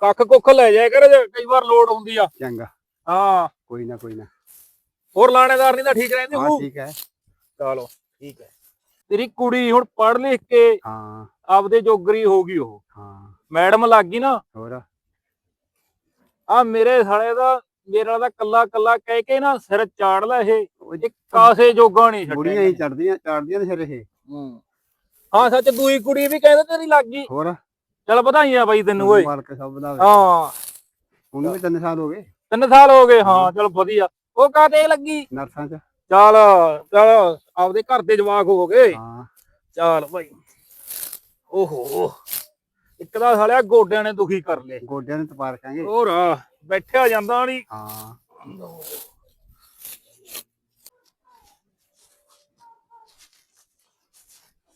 ਕੱਖ ਕੁੱਖ ਲੈ ਜਾਇਆ ਕਰ ਕਈ ਵਾਰ ਲੋਡ ਹੁੰਦੀ ਆ। ਚੰਗਾ। ਹਾਂ। ਕੋਈ ਨਾ ਕੋਈ ਨਾ। ਹੋਰ ਲਾਣੇਦਾਰ ਨਹੀਂ ਤਾਂ ਠੀਕ ਰਹਿੰਦੇ ਹਾਂ ਹੂ ਠੀਕ ਹੈ। ਚਲੋ ਠੀਕ ਹੈ। ਤੇਰੀ ਕੁੜੀ ਹੁਣ ਪੜ੍ਹ ਲਿਖ ਕੇ ਹਾਂ। ਆਪਦੇ ਜੋਗਰੀ ਹੋ ਗਈ ਉਹ। ਹਾਂ। ਮੈਡਮ ਲੱਗ ਗਈ ਨਾ। ਹੋਰ? ਆ ਮੇਰੇ ਸਾਲੇ ਦਾ ਮੇਰਾ ਦਾ ਕੱਲਾ ਕੱਲਾ ਕਹਿ ਕੇ ਨਾ ਸਿਰ ਚਾੜ ਲੈ ਇਹ। ਇੱਕ ਕਾਸੇ ਜੋਗਾ ਨਹੀਂ ਬੁੜੀਆਂ ਹੀ ਚੜਦੀਆਂ ਚੜਦੀਆਂ ਨੇ ਸਿਰ ਇਹ। ਹੂੰ। ਹਾਂ ਸੱਚ ਦੂਈ ਕੁੜੀ ਵੀ ਕਹਿੰਦੇ ਤੇਰੀ ਲੱਗ ਗਈ। ਹੋਰ? ਚਲ ਵਧਾਈਆਂ ਬਾਈ ਤੈਨੂੰ ਓਏ। ਮਾਲਕ ਸਭ ਦਾ ਹਾਂ। ਉਹਨੂੰ ਵੀ ਤਿੰਨ ਸਾਲ ਹੋ ਗਏ। ਤਿੰਨ ਸਾਲ ਹੋ ਗਏ ਹਾਂ ਚਲ ਵਧੀਆ। ਉਹ ਕਾਤੇ ਲੱਗੀ? ਨਰਸਾਂ ਚ। ਚਲ ਚਲ ਆਪਦੇ ਘਰ ਦੇ ਜਵਾਕ ਹੋ ਗਏ। ਹਾਂ। ਚਲ ਭਾਈ ਓਹੋ। ਇੱਕ ਦਾ ਸਾਲਿਆ ਗੋਡਿਆਂ ਨੇ ਦੁਖੀ ਕਰ ਲਏ। ਗੋਡਿਆਂ ਨੂੰ ਤਪਾ ਰੱਖਾਂਗੇ। ਹੋਰ ਬੈਠਿਆ ਜਾਂਦਾ ਨਹੀਂ। ਹਾਂ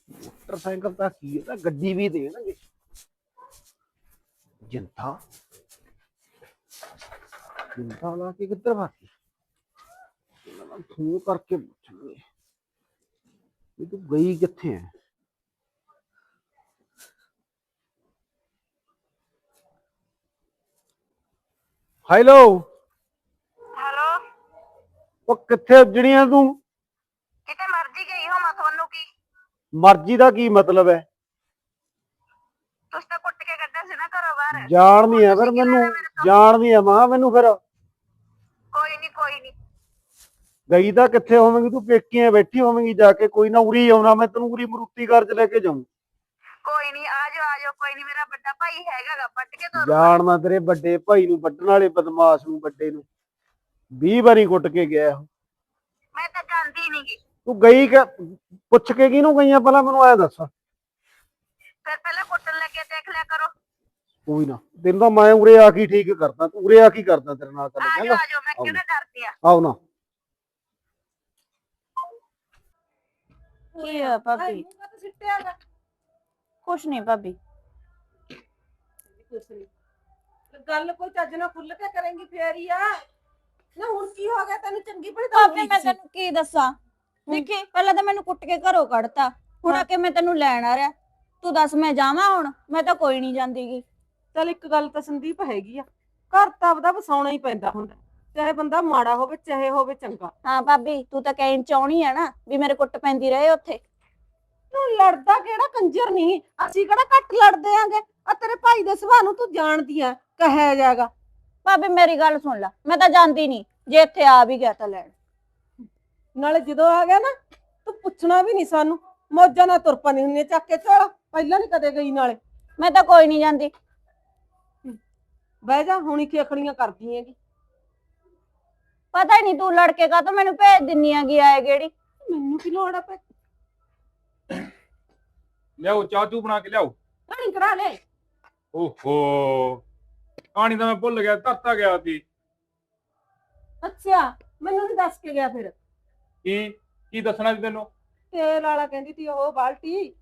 ਮੋਟਰਸਾਈਕਲ ਤਾਂ ਕੀ ਹੈ ਤਾਂ ਗੱਡੀ ਵੀ ਦੇਣਗੇ। ਜਨਤਾ। ਜਨਤਾ ਲਾ ਕੇ ਕਿੱਧਰ ਭਾਗੀ ਇਹਨਾਂ ਨੂੰ ਫੋਨ ਕਰਕੇ ਪੁੱਛਣਗੇ। ਵੀ ਤੂੰ ਗਈ ਕਿੱਥੇ ਹੈ ਹੈਲੋ ਹੈਲੋ ਉਹ ਕਿੱਥੇ ਉੱਜਣੀਆਂ ਤੂੰ? ਕਿਤੇ ਮਰਜ਼ੀ ਗਈ ਹੋ ਮੈਂ ਤੁਹਾਨੂੰ ਕੀ? ਮਰਜ਼ੀ ਦਾ ਕੀ ਮਤਲਬ ਹੈ? ਤੁਸੀਂ ਤਾਂ ਕੁੱਟ ਕੇ ਕੱਢਿਆ ਸੀ ਨਾ ਘਰੋਂ ਬਾਹਰ। ਜਾਣਦੀ ਆ ਫਿਰ ਮੈਨੂੰ ਜਾਣਦੀ ਆ ਮਾਂ ਮੈਨੂੰ ਫਿਰ। ਕੋਈ ਨਹੀਂ ਕੋਈ ਨਹੀਂ ਗਈ ਤਾਂ ਕਿੱਥੇ ਹੋਵੇਂਗੀ ਤੂੰ ਪੇਕੀਆਂ ਬੈਠੀ ਹੋਵੇਂਗੀ ਜਾ ਕੇ ਕੋਈ ਨਾ ਉਰੀ ਆਉਣਾ ਮੈਂ ਤੈਨੂੰ ਉਰੀ ਮਰੂਤੀ ਘਰ ਚ ਲੈ ਕੇ ਜਾਊਂ। ਕੋਈ ਨਹੀਂ ਜਾਓ ਕੋਈ ਨਹੀਂ ਮੇਰਾ ਵੱਡਾ ਭਾਈ ਹੈਗਾਗਾ ਪੱਟ ਕੇ ਤੋਰੂ ਜਾਣਦਾ ਤੇਰੇ ਵੱਡੇ ਭਾਈ ਨੂੰ ਵੱਢਣ ਵਾਲੇ ਬਦਮਾਸ਼ ਨੂੰ ਵੱਡੇ ਨੂੰ। 20 ਵਾਰੀ ਕੁੱਟ ਕੇ ਗਿਆ ਉਹ। ਮੈਂ ਤਾਂ ਜਾਂਦੀ ਨਹੀਂਗੀ ਤੂੰ ਗਈ ਕਿ ਪੁੱਛ ਕੇ ਕਿਹਨੂੰ ਗਈਆਂ ਪਹਿਲਾਂ ਮੈਨੂੰ ਐ ਦੱਸ। ਫਿਰ ਪਹਿਲਾਂ ਕੁੱਟਣ ਲੱਗੇ ਦੇਖ ਲਿਆ ਕਰੋ। ਕੋਈ ਨਾ ਤੈਨੂੰ ਤਾਂ ਮੈਂ ਉਰੇ ਆ ਕੇ ਹੀ ਠੀਕ ਕਰਦਾ ਤੂੰ ਉਰੇ ਆ ਕੀ ਕਰਦਾ ਤੇਰੇ ਨਾਲ ਚੱਲ ਚੰਗਾ ਆਜੋ ਮੈਂ ਕਿਹੜਾ ਡਰਦੀ ਆ। ਆਓ ਨਾ। ਕੀ ਆ ਭਾਬੀ? ਕੁਛ ਨਹੀਂ ਭਾਬੀ। ਗੱਲ ਕੋਈ ਚੱਜ ਨਾਲ ਖੁੱਲ ਕੇ ਕਰੇਂਗੀ ਫੇਰ ਹੀ ਆ। ਨਾ ਹੁਣ ਕੀ ਹੋ ਗਿਆ? ਤੈਨੂੰ ਚੰਗੀ ਭਲੀ ਭਾਬੀ ਮੈਂ ਤੈਨੂੰ ਕੀ ਦੱਸਾਂ? ਦੇਖੀ ਪਹਿਲਾਂ ਤਾਂ ਮੈਨੂੰ ਕੁੱਟ ਕੇ ਘਰੋਂ ਕੱਢਤਾ। ਹੁਣ ਆ ਕੇ ਮੈਂ ਤੈਨੂੰ ਲੈਣ ਆ ਰਿਹਾ। ਤੂੰ ਦੱਸ ਮੈਂ ਜਾਵਾਂ ਹੁਣ? ਮੈਂ ਤਾਂ ਕੋਈ ਨਹੀਂ ਜਾਂਦੀਗੀ। ਚੱਲ ਇੱਕ ਗੱਲ ਤਾਂ ਸੰਦੀਪ ਹੈਗੀ ਆ। ਘਰ ਤਾਂ ਆਪਦਾ ਵਸਾਉਣਾ ਹੀ ਪੈਂਦਾ ਹੁੰਦਾ। ਚਾਹੇ ਬੰਦਾ ਮਾੜਾ ਹੋਵੇ ਚਾਹੇ ਹੋਵੇ ਚੰਗਾ। ਹਾਂ ਭਾਬੀ ਤੂੰ ਤਾਂ ਕਹਿਣ ਚਾਹਣੀ ਆ ਨਾ ਵੀ ਮੇਰੇ ਕੁੱਟ ਪੈਂਦੀ ਰਹੇ ਉੱਥੇ। ਤੂੰ ਲੜਦਾ ਕਿਹੜਾ? ਕੰਜਰ ਨਹੀਂ। ਅਸੀਂ ਕਿਹੜਾ ਘੱਟ ਲੜਦੇ ਆਂਗੇ? ਆ ਤੇਰੇ ਭਾਈ ਦੇ ਸੁਭਾਅ ਨੂੰ ਤੂੰ ਜਾਣਦੀ ਆ ਕਹਿਆ ਜਾਗਾ ਭਾਬੀ ਮੇਰੀ ਗੱਲ ਸੁਣ ਲੈ। ਮੈਂ ਤਾਂ ਜਾਂਦੀ ਨਹੀਂ। ਜੇ ਇੱਥੇ ਆ ਵੀ ਗਿਆ ਤਾਂ ਲੈਣ ਨਾਲੇ ਜਦੋਂ ਆ ਗਿਆ ਨਾ ਤੂੰ ਪੁੱਛਣਾ ਵੀ ਨਹੀਂ ਸਾਨੂੰ। ਮੌਜਾਂ ਨਾਲ ਤੁਰ ਪਾਣੀ ਹੁੰਦੀ ਚੱਕ ਕੇ ਚਲ ਪਹਿਲਾਂ ਨਹੀਂ ਕਦੇ ਗਈ ਨਾਲੇ। ਮੈਂ ਤਾਂ ਕੋਈ ਨਹੀਂ ਜਾਂਦੀ। ਬਹਿ ਜਾ ਹੁਣੀ ਖੇਖੜੀਆਂ ਕਰਦੀ ਹੈਗੀ। ਪਤਾ ਹੀ ਨਹੀਂ ਤੂੰ ਲੜਕੇ ਕਾ ਤਾਂ ਮੈਨੂੰ ਭੇਜ ਦਿੰਨੀ ਆ ਗਈ ਆਏ ਕਿਹੜੀ ਮੈਨੂੰ ਕੀ ਲੋੜ ਆ ਪੈ ਲਿਆਓ ਚਾਹ ਚੂ ਬਣਾ ਕੇ ਲਿਆਓ। ਪਾਣੀ ਕਰਾ ਲੈ। ਓਹੋ ਪਾਣੀ ਤਾਂ ਮੈਂ ਭੁੱਲ ਗਿਆ ਧਰਤਾ ਗਿਆ ਸੀ। ਅੱਛਾ ਮੈਨੂੰ ਨਹੀਂ ਦੱਸ ਕੇ ਗਿਆ ਫਿਰ। ਕੀ ਕੀ ਦੱਸਣਾ ਸੀ ਤੈਨੂੰ? ਤੇਲ ਵਾਲਾ ਕਹਿੰਦੀ ਤੀ ਉਹ ਬਾਲਟੀ।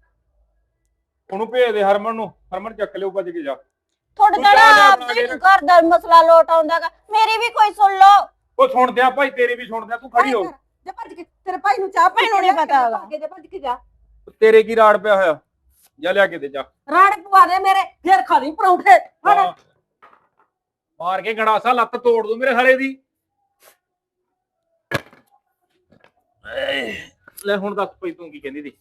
ਉਹਨੂੰ ਭੇਜ ਦੇ ਹਰਮਨ ਨੂੰ ਹਰਮਨ ਚੱਕ ਲਿਓ ਭੱਜ ਕੇ ਜਾ। ਤੁਹਾਡੇ ਤੂੰ ਚਾਹ ਲਿਆ ਆਪ ਬਣਾ ਘਰ ਦਾ ਮਸਲਾ ਲੋਟ ਆਉਂਦਾਗਾ। ਮੇਰੀ ਵੀ ਕੋਈ ਸੁਣ ਲਓ। ਉਹ ਸੁਣਦੇ ਆ ਭਾਈ ਤੇਰੀ ਵੀ ਸੁਣਦੇ ਆ ਤੂੰ ਖੜੀ ਹੋ। ਜਾ ਭੱਜ ਕੇ ਤੇਰੇ ਭਾਈ ਨੂੰ ਚਾਹ ਮੈਨੂੰ ਨੀ ਪਤਾ ਹੈਗਾ। ਅੱਗੇ ਜਾ ਭੱਜ ਕੇ ਜਾ। ਤੇਰੇ ਕੀ ਰਾੜ ਪਿਆ ਹੋਇਆ? ਜਾ ਲਿਆ ਕੇ ਦੇ ਜਾ। ਰਾੜ ਪਵਾ ਦੇ ਮੇਰੇ ਫੇਰ ਖਾ ਲਈ ਪਰੌਂਠੇ। ਫੜ ਹਾਂ। ਮਾਰ ਕੇ ਗੜਾਸਾ ਲੱਤ ਤੋੜ ਦੂ ਮੇਰੇ ਸਾਲੇ ਦੀ। ਏ, ਲੈ ਹੁਣ ਦੱਸ ਪਈ ਤੂੰ ਕੀ ਕਹਿੰਦੀ ਸੀ?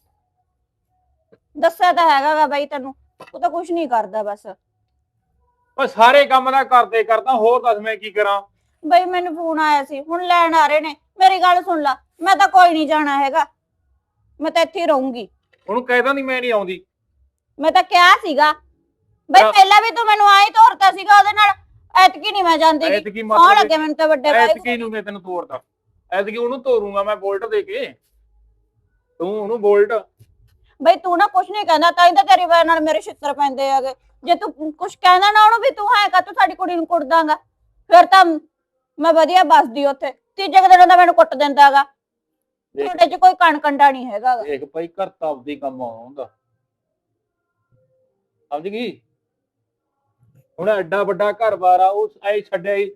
ਦੱਸਿਆ ਤਾਂ ਹੈਗਾਗਾ ਬਾਈ ਤੈਨੂੰ ਉਹ ਤਾਂ ਕੁਝ ਨਹੀਂ ਕਰਦਾ ਬਸ। ਓ ਸਾਰੇ ਕੰਮ ਦਾ ਕਰਦੇ ਕਰਦਾ ਹੋਰ ਦੱਸ ਮੈਂ ਕੀ ਕਰਾਂ? ਬਈ ਮੈਨੂੰ ਫੋਨ ਆਇਆ ਸੀ ਹੁਣ ਲੈਣ ਆ ਰਹੇ ਨੇ। ਮੇਰੀ ਗੱਲ ਸੁਣ ਲੈ ਮੈਂ ਤਾਂ ਕੋਈ ਨਹੀਂ ਜਾਣਾ ਹੈਗਾ। ਮੈਂ ਤਾਂ ਇੱਥੇ ਹੀ ਰਹੂੰਗੀ। ਉਹਨੂੰ ਕਹਿਦਾ ਨਹੀਂ ਮੈਂ ਨਹੀਂ ਆਉਂਦੀ। ਮੈਂ ਤਾਂ ਕਿਹਾ ਸੀਗਾ। ਬਈ। ਪਹਿਲਾਂ ਵੀ ਤੂੰ ਮੈਨੂੰ ਆਈ ਤੋਰਤਾ ਸੀਗਾ ਉਹਦੇ ਨਾਲ ਐਤਕੀ ਨਹੀਂ ਮੈਂ ਜਾਂਦੀ ਐਤਕੀ ਕੌਣ ਮਤਲਬ ਲੱਗੇ ਮੈਨੂੰ ਤਾਂ ਵੱਡੇ ਬਾਈ ਐਤਕੀ ਨੂੰ ਮੈਂ ਤੈਨੂੰ ਤੋੜਦਾ ਐਤਕੀ ਉਹਨੂੰ ਤੋਰੂੰਗਾ ਮੈਂ ਬੋਲਟ ਦੇ ਕੇ। ਤੂੰ ਉਹਨੂੰ ਬੋਲਟ। ਬਈ ਤੂੰ ਨਾ ਕੁਝ ਨਹੀਂ ਕਹਿੰਦਾ ਤਾਂ ਹੀ ਤਾਂ ਤੇਰੀ ਵਜ੍ਹਾ ਨਾਲ ਮੇਰੇ ਛਿੱਤਰ ਪੈਂਦੇ ਹੈਗੇ। ਜੇ ਤੂੰ ਕੁਝ ਕਹਿੰਦਾ ਨਾ ਉਹਨੂੰ ਵੀ ਤੂੰ ਹੈ ਕਾ ਤੂੰ ਸਾਡੀ ਕੁੜੀ ਨੂੰ ਕੁੱਟਦਾਂਗਾ? ਫਿਰ ਤਾਂ ਮੈਂ ਵਧੀਆ ਬਸਦੀ ਉੱਥੇ। ਤੀਜੇ ਦਿਨ ਦਾ ਮੈਨੂੰ ਕੁੱਟ ਦਿੰਦਾਗਾ। ਦੇਖ। ਤੁਹਾਡੇ 'ਚ ਕੋਈ ਕਣ ਕੰਡਾ ਨਹੀਂ ਹੈਗਾ ਗਾ। ਦੇਖ ਭਾਈ ਘਰ ਤਾਂ ਆਪਦੀ ਕੰਮ ਆਉਂਦਾ ਸਮਝ ਗਈ? ਹੁਣ ਐਡਾ ਵੱਡਾ ਘਰ-ਬਾਰ ਆ ਉਹ ਐ ਛੱਡਿਆ ਹੀ।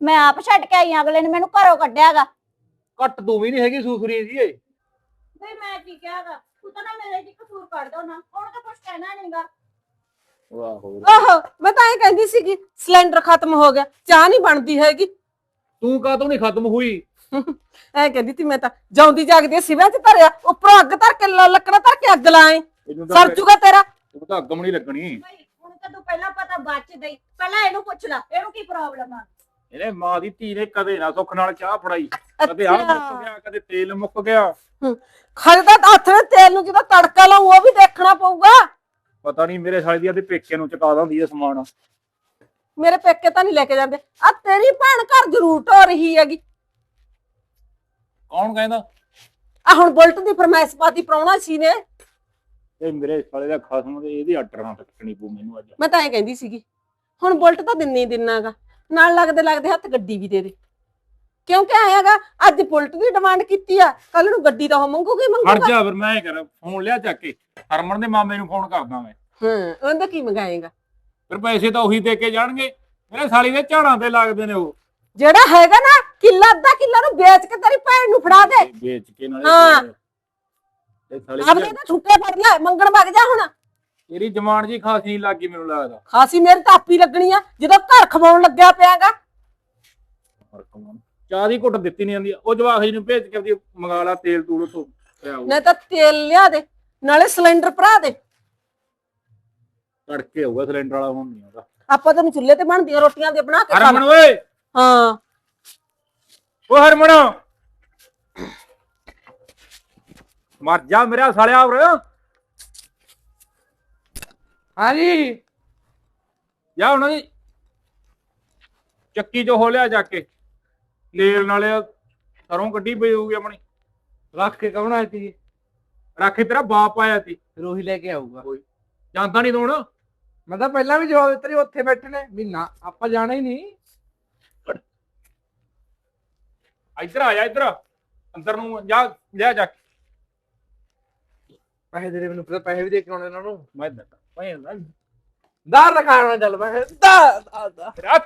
ਮੈਂ ਆਪ ਛੱਡ ਕੇ ਆਈ ਆਂ, ਅਗਲੇ ਨੇ ਮੈਨੂੰ ਘਰੋਂ ਕੱਢਿਆਗਾ ਘੱਟ ਤੂੰ ਵੀ ਨਹੀਂ ਹੈਗੀ ਸੂਸਰੀ ਜੀ ਏ ਬਈ ਮੈਂ ਕੀ ਕਿਹਾਗਾ ਤੂੰ ਤਾਂ ਨਾ ਮੇਰੇ ਜੀ ਕਸੂਰ ਕੱਢ ਦੋ ਨਾ ਉਹਨੂੰ ਤਾਂ ਕੁਝ ਕਹਿਣਾ ਨਹੀਂਗਾ ਵਾਹੋ। ਆਹੋ ਮੈਂ ਤਾਂ ਇਹ ਕਹਿੰਦੀ ਸੀਗੀ ਸਿਲੰਡਰ ਖਤਮ ਹੋ ਗਿਆ ਚਾਹ ਨਹੀਂ ਬਣਦੀ ਹੈਗੀ। ਤੂੰ ਕਾਹਤੋਂ ਨਹੀਂ ਖਤਮ ਹੋਈ? ਐ ਕਹਿੰਦੀ ਤੀ ਮੈਂ ਤਾਂ ਜਾਉਂਦੀ ਜਾਗਦੀ ਸਿਵਿਆਂ 'ਚ ਧਰਿਆ ਉੱਪਰੋਂ ਅੱਗ ਧਰ ਕੇ ਲ- ਲੱਕੜਾਂ ਧਰ ਕੇ ਅੱਗ ਲਾਏ। ਇਹਨੂੰ ਤਾਂ ਸਰ ਜੂਗਾ ਤੇਰਾ। ਤੂੰ ਤਾਂ ਅੱਗ ਨਹੀਂ ਲੱਗਣੀ। ਬਈ ਹੁਣ ਤਾਂ ਤੂੰ ਪਹਿਲਾਂ ਪਤਾ ਬਚ ਗਈ ਪਹਿਲਾਂ ਇਹਨੂੰ ਪੁੱਛ ਲੈ ਇਹਨੂੰ ਕੀ ਪ੍ਰੋਬਲਮ ਆ? ਇਹਨੇ ਮਾਂ ਦੀ ਧੀ ਨੇ ਕਦੇ ਨਾ ਸੁੱਖ ਨਾਲ ਚਾਹ ਫੜਾਈ। ਕਦੇ ਆ ਮੁੱਕ ਗਿਆ ਕਦੇ ਤੇਲ ਮੁੱਕ ਗਿਆ। ਖੜੇ ਤਾਂ ਹੱਥ ਵਿੱਚ ਤੇਲ ਨੂੰ ਜਦੋਂ ਤੜਕਾ ਲਾਉ ਉਹ ਵੀ ਦੇਖਣਾ ਪਊਗਾ। ਪਤਾ ਨਹੀਂ ਮੇਰੇ ਸਾਲੇ ਦੀ ਆਦੇ ਪੇਕੇ ਨੂੰ ਚਕਾ ਦਿੰਦੀ ਇਹ ਸਮਾਨ। ਮੇਰੇ ਪੇਕੇ ਤਾਂ ਨਹੀਂ ਲੈ ਕੇ ਜਾਂਦੇ। ਆ ਤੇਰੀ ਭੈਣ ਘਰ ਜ਼ਰੂਰ ਢੋ ਰਹੀ ਹੈਗੀ। ਕੌਣ ਕਹਿੰਦਾ? ਆ ਹੁਣ ਬੁਲਟ ਦੀ ਫਰਮਾਇਸ਼ ਪਾਤੀ ਪ੍ਰਾਹੁਣਾ ਸੀ ਨੇ। ਇਹ ਮੇਰੇ ਸਾਲੇ ਦਾ ਖਸਮ ਤੇ ਇਹਦੀ ਅੱਟਰ ਨਾ ਟੱਕਣੀ ਪੂ ਮੈਨੂੰ ਅੱਜ। ਮੈਂ ਤਾਂ ਐ ਕਹਿੰਦੀ ਸੀਗੀ ਹੁਣ ਬੁਲਟ ਤਾਂ ਦਿੰਨੇ ਹੀ ਦਿਨਾਗਾ ਨਾਲ ਲੱਗਦੇ ਲੱਗਦੇ ਹੱਥ ਗੱਡੀ ਵੀ ਦੇ ਦੇ। ਕਿਉਂਕਿ ਆਇਆਗਾ ਅੱਜ ਬੁਲਟ ਦੀ ਡਿਮਾਂਡ ਕੀਤੀ ਆ ਕੱਲ ਨੂੰ ਗੱਡੀ ਤਾਂ ਉਹ ਮੰਗੂਗੀ ਹਟ ਮੰਗੂਗਾ। ਜਾ ਫਿਰ ਮੈਂ ਕਰ ਫੋਨ ਲਿਆ ਚੱਕ ਕੇ। ਹਰਮਨ ਦੇ ਮਾਮੇ ਨੂੰ ਫੋਨ ਕਰਦਾ ਮੈਂ। ਹਾਂ ਉਹਦਾ ਕੀ ਮੰਗਾਏਗਾ? ਫਿਰ ਪੈਸੇ ਤਾਂ ਉਹੀ ਦੇ ਕੇ ਜਾਣਗੇ। ਮੇਰੇ ਸਾਲੀ ਦੇ ਝਾੜਾਂ ਤੇ ਲੱਗਦੇ ਨੇ ਉਹ। ਜਿਹੜਾ ਹੈਗਾ ਨਾ ਕਿੱਲਾ ਅੱਧਾ ਕਿੱਲਾ ਨੂੰ ਵੇਚ ਕੇ ਤੇਰੀ ਭੈਣ ਨੂੰ ਫੜਾ ਦੇ। ਵੇਚ ਕੇ ਨਾਲੇ ਹਾਂ। ਇਹ ਸਾਲੀ ਆਪਦੇ ਤਾਂ ਛੁੱਟੇ ਫੜ ਲੈ ਮੰਗਣ ਵਗ ਜਾ ਹੁਣ। ਤੇਰੀ ਜਮਾਨ ਜੀ ਖਾਸ ਨਹੀਂ ਲੱਗੀ ਮੈਨੂੰ ਲੱਗਦਾ। ਖਾਸੀ ਮੇਰੇ ਤਾਂ ਆਪੀ ਲੱਗਣੀ ਆ ਜਦੋਂ ਘਰ ਖਵਾਉਣ ਲੱਗਿਆ ਪਿਆਗਾ। ਚਾਹ ਦੀ ਘੁੱਟ ਦਿੱਤੀ ਨਹੀਂ ਜਾਂਦੀ। ਉਹ ਜਵਾਖ ਜੀ ਨੂੰ ਭੇਜ ਕੇ ਆਪਦੀ ਮੰਗਾ ਲਾ ਤੇਲ ਤੂਲ ਉਥੋਂ ਪਿਆ ਨਹੀਂ ਤਾਂ ਤੇਲ ਲਿਆ ਦੇ ਨਾਲੇ ਸਿਲੰਡਰ ਭਰਾ ਦੇ। ਤੜਕੇ ਹੋਊਗਾ ਸਿਲੰਡਰ ਵਾਲਾ ਹੁਣ ਨਹੀਂ ਆਉਂਦਾ। ਆਪਾਂ ਤੈਨੂੰ ਚੁੱਲ੍ਹੇ ਤੇ ਬਣਦੀਆਂ ਰੋਟੀਆਂ ਦੇ ਬਣਾ ਕੇ ਖਾ ਹਰਮਨ ਲੈ। ਓਏ! ਹਾਂ। ਓ ਹਰਮਨ। ਮਰ ਜਾ ਮੇਰਾ ਸਾਲਿਆ ਉਰ। ਹਾਂਜੀ। ਜਾ ਉਹਨਾਂ ਦੀ ਚੱਕੀ ਜੋ ਹੋ ਲਿਆ ਜਾ ਕੇ। ਲੇਲ ਨਾਲੇ ਸਰੋਂ ਕੱਢੀ ਪਈ ਹੋਊਗੀ ਆਪਣੀ। ਰੱਖ ਕੇ ਕੌਣ ਆਇਆ ਸੀ? ਰੱਖੇ ਤੇਰਾ ਬਾਪ ਆਇਆ ਸੀ। ਫਿਰ ਉਹੀ ਲੈ ਕੇ ਆਊਗਾ। ਜਾਂਦਾ ਨਹੀਂ ਤੂੰ ਹੁਣ। ਮੈਂ ਤਾਂ ਪਹਿਲਾਂ ਵੀ ਜਵਾਬ ਦਿੱਤਾ ਸੀ ਉੱਥੇ ਬੈਠੇ ਨੇ। ਵੀ ਨਾ ਆਪਾਂ ਜਾਣਾ ਹੀ ਨਹੀਂ। ਇੱਧਰ ਆ ਜਾ ਇੱਧਰ। ਅੰਦਰ ਨੂੰ ਜਾ ਲਿਆ ਜਾ ਕੇ। ਪੈਸੇ ਦੇ ਦੇ ਮੈਨੂੰ ਪਤਾ ਪੈਸੇ ਵੀ ਦੇ ਕੇ ਆਉਣੇ ਇਹਨਾਂ ਨੂੰ। ਮੈਂ ਦੱਸਾਂ ਭਾਈ ਨਾ। ਦਾਰ ਰਖਾਣਾ ਚੱਲ ਮੈਂ ਦਾ ਦਾ ਤੇਰਾ